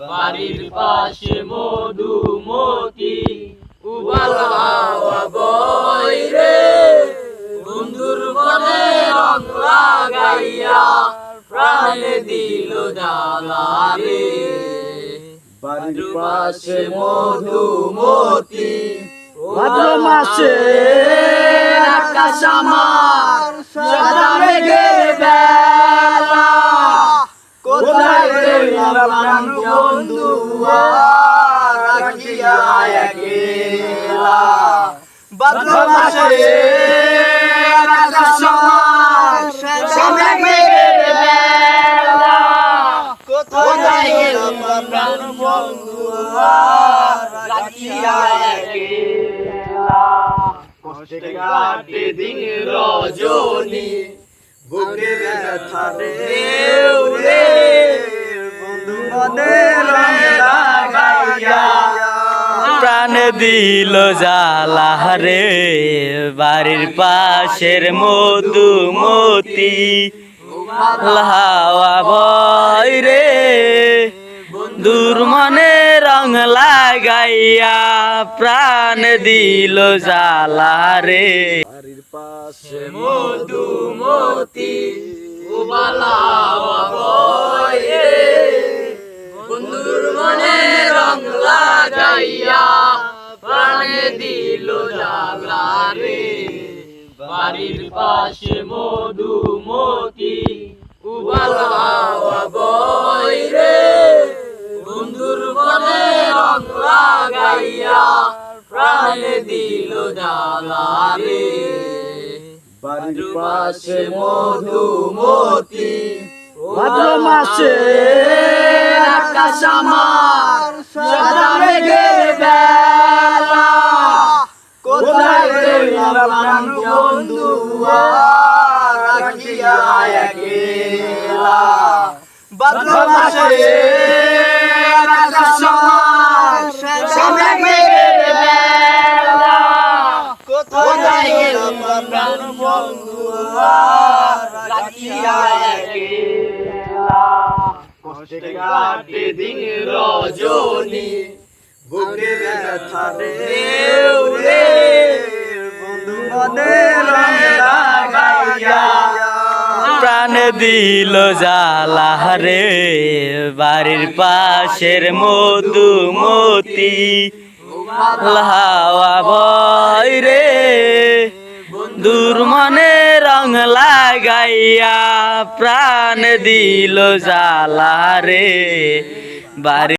বাড়ির পাশে মধুমতি উবাল হাওয়া বই রে। বন্ধুর মনে রং লাগাইয়া প্রাণে দিল জ্বালা রে বাড়ির পাশে মধুমতি ভাদ্র মাসে আকাশ আমার রইল প্রাণ বন্ধু রাখিয়া একলা ভাদ্র মাসে রজনী বুকে ব্যথা প্রাণ দিল জালা রে, বাড়ির পাশের মধুমতি। হাওয়া বই রে দূর মনে রং লাগাইয়া প্রাণ দিল জালা রে। পাশে মধুমতি বন্ধুর মনে রং লাগাইয়া প্রাণে দিল জাগলা বাড়ির পাশে মধুমতি, উবালা বই রে। বন্ধুর মনে রং লাগাইয়া প্রাণে দিল জাগলা রে। বাড়ির পাশে মধুমতি ভাদ্র মাসে আকাশ আমার সাদা মেঘের বেলা কোথায় প্রাণ বন্ধু রাখিয়া একলা। ভাদ্র মাসে আকাশ আমার সাদা মেঘের বেলা কোথায় গেল প্রাণ বন্ধু রাখিয়া একলা। কষ্টে দিন রজনী বুকে ব্যথা রে বন্ধু মনে প্রাণ দিল জালা রে বাড়ির পাশের মধুমতি হাওয়া লাগাইয়া প্রাণ দিল জালা রে। বাড়ি